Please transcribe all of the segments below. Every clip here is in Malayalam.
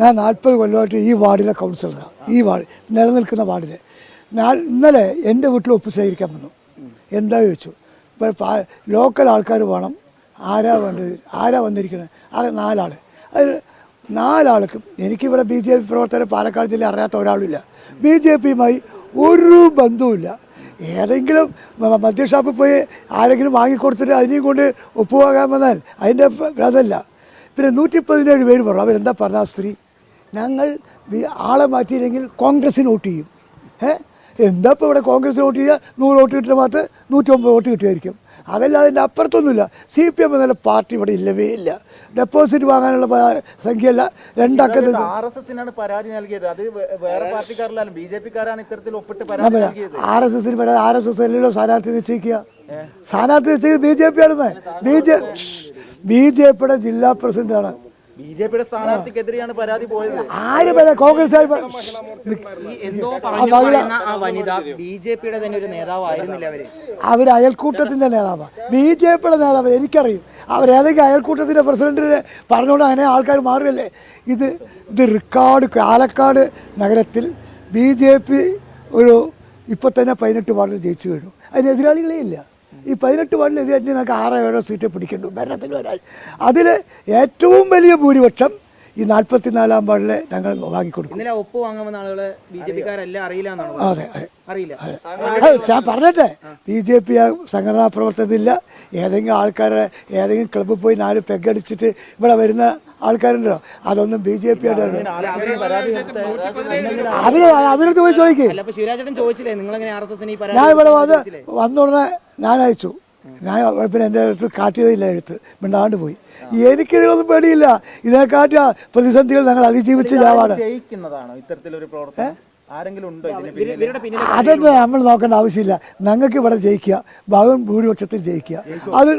ഞാൻ നാൽപ്പത് കൊല്ലമായിട്ട് ഈ വാർഡിലെ കൗൺസിലറാണ് ഈ വാർഡ് നിലനിൽക്കുന്ന വാർഡിൽ ഞാൻ ഇന്നലെ എന്റെ വീട്ടിൽ ഒപ്പ് ശേഖരിക്കാൻ വന്നു. എന്താ ചോദിച്ചു? ഇപ്പോൾ ലോക്കൽ ആൾക്കാർ വേണം. ആരാ വേണ്ടത്? ആരാ വന്നിരിക്കുന്നത് ആ നാലാൾ അത് നാലാൾക്കും എനിക്കിവിടെ ബി ജെ പി പ്രവർത്തകർ പാലക്കാട് ജില്ല അറിയാത്ത ഒരാളില്ല. ബി ജെ പിയുമായി ഒരു ബന്ധവുമില്ല. ഏതെങ്കിലും മദ്യഷാപ്പിൽ പോയി ആരെങ്കിലും വാങ്ങിക്കൊടുത്തിട്ട് അതിനെയും കൊണ്ട് ഒപ്പുപോകാൻ വന്നാൽ അതിന്റെ അതല്ല പിന്നെ നൂറ്റി പതിനേഴ് പേര് പറഞ്ഞു. അവരെന്താ പറഞ്ഞ സ്ത്രീ? ഞങ്ങൾ ആളെ മാറ്റിയില്ലെങ്കിൽ കോൺഗ്രസിന് വോട്ട് ചെയ്യും. ഏ എന്താ ഇപ്പോൾ ഇവിടെ കോൺഗ്രസ് വോട്ട് ചെയ്യുക നൂറ് വോട്ട് കിട്ടുന്ന ഭാഗത്ത് നൂറ്റൊമ്പത് വോട്ട് കിട്ടുമായിരിക്കും. അതല്ല അതിന്റെ അപ്പുറത്തൊന്നുമില്ല. സി പി എം എന്നുള്ള പാർട്ടി ഇവിടെ ഇല്ലവേ ഇല്ല. ഡെപ്പോസിറ്റ് വാങ്ങാനുള്ള സംഖ്യയല്ല. രണ്ടക്കത്തിൽ ആർ എസ് എസിനാണ് പരാതി നൽകിയത്. അത് വേറെ പാർട്ടിക്കാരല്ല ബി ജെ പിക്കാരാണ് ഇത്തരത്തിൽ ഒപ്പിട്ട് പരാതി നൽകിയത്. ആർ എസ് എസിന് പറയാം ആർ എസ് എസ് അല്ലല്ലോ സ്ഥാനാർത്ഥി നിശ്ചയിക്കുക. സ്ഥാനാർത്ഥി നിശ്ചയിക്കുന്നത് ബി ജെ പി ആണെന്ന്. ബി ജെ ബി ജെ പിയുടെ ജില്ലാ പ്രസിഡന്റാണ്. ബി ജെ പിയുടെ സ്ഥാനാർത്ഥിക്കെതിരെയാണ് പരാതി പോയത്. ആര് പറയാം കോൺഗ്രസ് ഈ എന്തോ പറഞ്ഞു പറയുന്ന ആ വനിത ബി ജെ പിയുടെ തന്നെ ഒരു നേതാവായിരുന്നില്ല അവർ? അവർ അയൽക്കൂട്ടത്തിന്റെ നേതാവാണ് ബി ജെ പിയുടെ നേതാവ് എനിക്കറിയും. അവരേതെങ്കിലും അയൽക്കൂട്ടത്തിന്റെ പ്രസിഡന്റിനെ പറഞ്ഞുകൊണ്ട് അങ്ങനെ ആൾക്കാർ മാറുകയല്ലേ? ഇത് ഇത് റിക്കാർഡ് പാലക്കാട് നഗരത്തിൽ ബി ജെ പി ഒരു ഇപ്പൊ തന്നെ പതിനെട്ട് വാർഡിൽ ജയിച്ചു കഴിഞ്ഞു അതിന് എതിരാളികളേ ഇല്ല. ഈ പതിനെട്ട് വാർഡിൽ എതിരായിട്ട് നമുക്ക് ആറോ ഏഴോ സീറ്റ് പിടിക്കേണ്ടു ഭരണത്തിൽ വരാൻ. അതിൽ ഏറ്റവും വലിയ ഭൂരിപക്ഷം ഈ നാൽപ്പത്തിനാലാം വാർഡിലെ ഞങ്ങൾ വാങ്ങിക്കൊടുക്കും. ഇന്നലെ ഒപ്പ് വാങ്ങുന്ന ആളുകളെ ബി ജെ പിക്കാരല്ല അറിയില്ല അതെ അതെ. അറിയില്ല. ഞാൻ പറഞ്ഞല്ലേ ബി ജെ പി സംഘടനാ പ്രവർത്തനത്തില്ല ഏതെങ്കിലും ആൾക്കാരെ ഏതെങ്കിലും ക്ലബ്ബിൽ പോയി നാല് പെഗടിച്ചിട്ട് ഇവിടെ വരുന്ന ആൾക്കാരുണ്ടല്ലോ അതൊന്നും ബി ജെ പി ആയിട്ട് അവർ അവരടുത്ത് പോയി ചോദിക്കും. ഞാൻ ഇവിടെ വന്ന് വന്നുടനെ ഞാൻ അയച്ചു. ഞാൻ പിന്നെ എന്റെ അടുത്ത് കാട്ടിയതില്ല എഴുത്ത് മിണ്ടാണ്ട് പോയി. എനിക്കിതിനൊന്നും പേടിയില്ല. ഇതിനെക്കാട്ടിയ പ്രതിസന്ധികൾ ഞങ്ങൾ അതിജീവിച്ചില്ല ഇത്തരത്തിലൊരു പ്രവർത്തനം? ആരെങ്കിലും ഉണ്ടോ അതൊന്നും നമ്മൾ നോക്കേണ്ട ആവശ്യമില്ല. ഞങ്ങൾക്ക് ഇവിടെ ജയിക്കുക. ഭവൻ ഭൂരിപക്ഷത്തിൽ ജയിക്കുക. അത്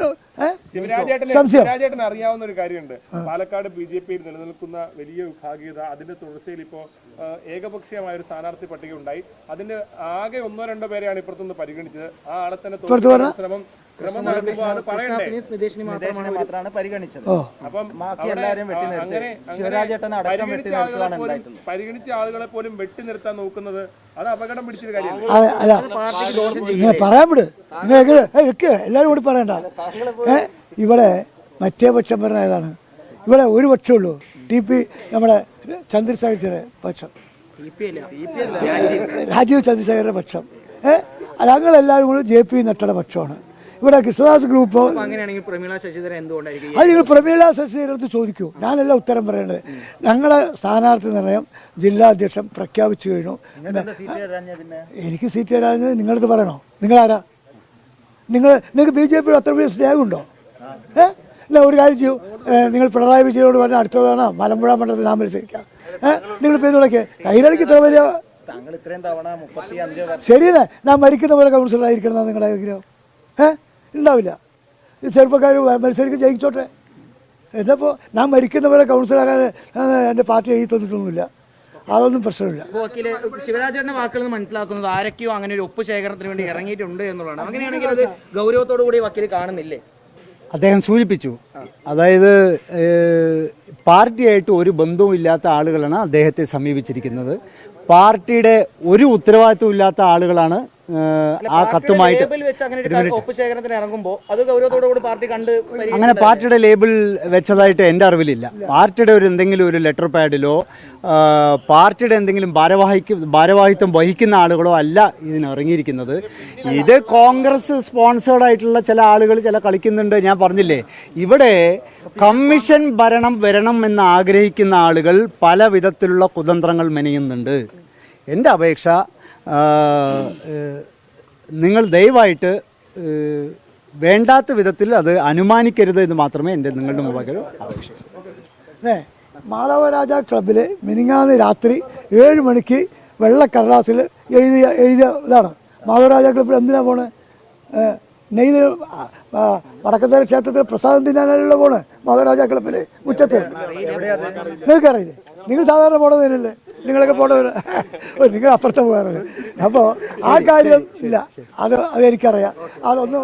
ശിവരാജേട്ടൻ അറിയാവുന്ന ഒരു കാര്യമുണ്ട്. പാലക്കാട് ബി ജെ പിയിൽ നിലനിൽക്കുന്ന വലിയ വിഭാഗീയത അതിന്റെ തുടർച്ചയിൽ ഇപ്പോ ഏകപക്ഷീയമായ ഒരു സ്ഥാനാർത്ഥി പട്ടിക ഉണ്ടായി അതിന്റെ ആകെ ഒന്നോ രണ്ടോ പേരെയാണ് ഇപ്പുറത്തുനിന്ന് പരിഗണിച്ചത്. ആ ആളെ തന്നെ ശ്രമം മാത്രമാണ് മാത്രമാണ് പരിഗണിച്ചത്. അപ്പം ബാക്കി എല്ലാവരെയും വെട്ടി നിർത്തി. ശിവരാജേട്ടൻ അടക്കം വെട്ടി പരിഗണിച്ച ആളുകളെ നിർത്തുകയാണ് പോലും ഉണ്ടായിട്ടുള്ളത് പരിഗണിച്ച ആളുകളെ പോലും വെട്ടി നിർത്താൻ നോക്കുന്നത് അത് അപകടം പിടിച്ചൊരു കാര്യമാണ് പറയാൻ വിട്. എല്ലാവരും കൂടി പറയണ്ട. ഇവിടെ മറ്റേ പക്ഷം പറഞ്ഞ ഏതാണ് ഇവിടെ ഒരു പക്ഷേ ഉള്ളു. ടി പി നമ്മുടെ ചന്ദ്രശേഖരന്റെ പക്ഷം. രാജീവ് ചന്ദ്രശേഖരന്റെ പക്ഷം. ഏ ഞങ്ങളെല്ലാവരും കൂടി ജെ പി നട്ടയുടെ പക്ഷമാണ്. ഇവിടെ കൃഷ്ണദാസ് ഗ്രൂപ്പ് അങ്ങനെയാണെങ്കിൽ പ്രമീള ശശിധരൻ എന്തുകൊണ്ടായിരിക്കും ഈ അത് നിങ്ങൾ പ്രമീള ശശിധരത്ത് ചോദിക്കൂ. ഞാനല്ല ഉത്തരം പറയേണ്ടത്. ഞങ്ങളെ സ്ഥാനാർത്ഥി നിർണയം ജില്ലാ അധ്യക്ഷൻ പ്രഖ്യാപിച്ചു കഴിഞ്ഞു. എനിക്ക് സീറ്റ് തരാഞ്ഞത് നിങ്ങളടുത്ത് പറയണോ? നിങ്ങളാരാ? നിങ്ങൾ നിങ്ങൾക്ക് ബി ജെ പിയുടെ അത്ര വലിയ സ്നേഹമുണ്ടോ? ഏ? അല്ല ഒരു കാര്യം ചെയ്യൂ. നിങ്ങൾ പിണറായി വിജയനോട് പറഞ്ഞ അടുത്ത തവണ മലമ്പുഴ മണ്ഡലത്തിൽ നാം മത്സരിക്കാം. ഏഹ് നിങ്ങൾ പേരുകളൊക്കെ കൈരളിക്ക് ഇത്ര വലിയ ശരിയല്ലേ? ഞാൻ മരിക്കുന്ന പോലെ കൗൺസിലറായിരിക്കണം എന്നാ നിങ്ങളുടെ ആഗ്രഹം. ഏ? ഉണ്ടാവില്ല. ചെറുപ്പക്കാർ മത്സരിക്ക് ജയിച്ചോട്ടെ. എന്നപ്പോൾ ഞാൻ മരിക്കുന്നവരെ കൗൺസിലാകാൻ എന്റെ പാർട്ടി എഴുതി തന്നിട്ടൊന്നുമില്ല. അതൊന്നും പ്രശ്നമില്ല. ശിവരാജന്റെ ശിവരാജേട്ടന്റെ വാക്കുകൾ മനസ്സിലാക്കുന്നത് ആരൊക്കെയോ അങ്ങനെ ഒരു ഒപ്പ് ശേഖരണത്തിന് വേണ്ടി ഇറങ്ങിയിട്ടുണ്ട് എന്നുള്ളതാണ്. അങ്ങനെയാണെങ്കിൽ അത് ഗൗരവത്തോടു കൂടി വക്കീൽ കാണുന്നില്ലേ? അദ്ദേഹം സൂചിപ്പിച്ചു. അതായത് പാർട്ടിയായിട്ട് ഒരു ബന്ധവും ഇല്ലാത്ത ആളുകളാണ് അദ്ദേഹത്തെ സമീപിച്ചിരിക്കുന്നത്. പാർട്ടിയുടെ ഒരു ഉത്തരവാദിത്വം ഇല്ലാത്ത ആളുകളാണ് ആ കത്തുമായിട്ട് അങ്ങനെ പാർട്ടിയുടെ ലേബിൾ വെച്ചതായിട്ട് എന്റെ അറിവിലില്ല. പാർട്ടിയുടെ ഒരു എന്തെങ്കിലും ഒരു ലെറ്റർ പാഡിലോ പാർട്ടിയുടെ എന്തെങ്കിലും ഭാരവാഹിക്ക് ഭാരവാഹിത്വം വഹിക്കുന്ന ആളുകളോ അല്ല ഇതിന് ഇറങ്ങിയിരിക്കുന്നത്. ഇത് കോൺഗ്രസ് സ്പോൺസേർഡ് ആയിട്ടുള്ള ചില ആളുകൾ ചില കളിക്കുന്നുണ്ട് ഞാൻ പറഞ്ഞില്ലേ? ഇവിടെ കമ്മീഷൻ ഭരണം വരണം എന്ന് ആഗ്രഹിക്കുന്ന ആളുകൾ പല വിധത്തിലുള്ള കുതന്ത്രങ്ങൾ മെനയുന്നുണ്ട്. എന്റെ അപേക്ഷ നിങ്ങൾ ദയവായിട്ട് വേണ്ടാത്ത വിധത്തിൽ അത് അനുമാനിക്കരുത് എന്ന് മാത്രമേ എന്റെ നിങ്ങളുടെ മുമ്പാകെ അപേക്ഷ ഏ മാളവരാജ ക്ലബിൽ മിനിങ്ങാന്ന് രാത്രി ഏഴ് മണിക്ക് വെള്ളക്കടലാസിൽ എഴുതിയ എഴുതിയ ഇതാണ്. മാളവരാജ ക്ലബിൽ എന്തിനാണ് പോണ്? നെയ്ത് വടക്കത്തര ക്ഷേത്രത്തിൽ പ്രസാദം തിന്നാനുള്ള പോണ് മഹാരാജാക്കളപ്പിലെ ക്ലബിൽ മുറ്റത്ത്. നിങ്ങൾക്കറിയില്ലേ? നിങ്ങൾ സാധാരണ പോണതിനല്ലേ നിങ്ങളൊക്കെ പോണവര് നിങ്ങൾ അപ്പുറത്തെ പോകാറുണ്ട്. അപ്പോൾ ആ കാര്യം ഇല്ല. അത് അതെനിക്കറിയാം അതൊന്നും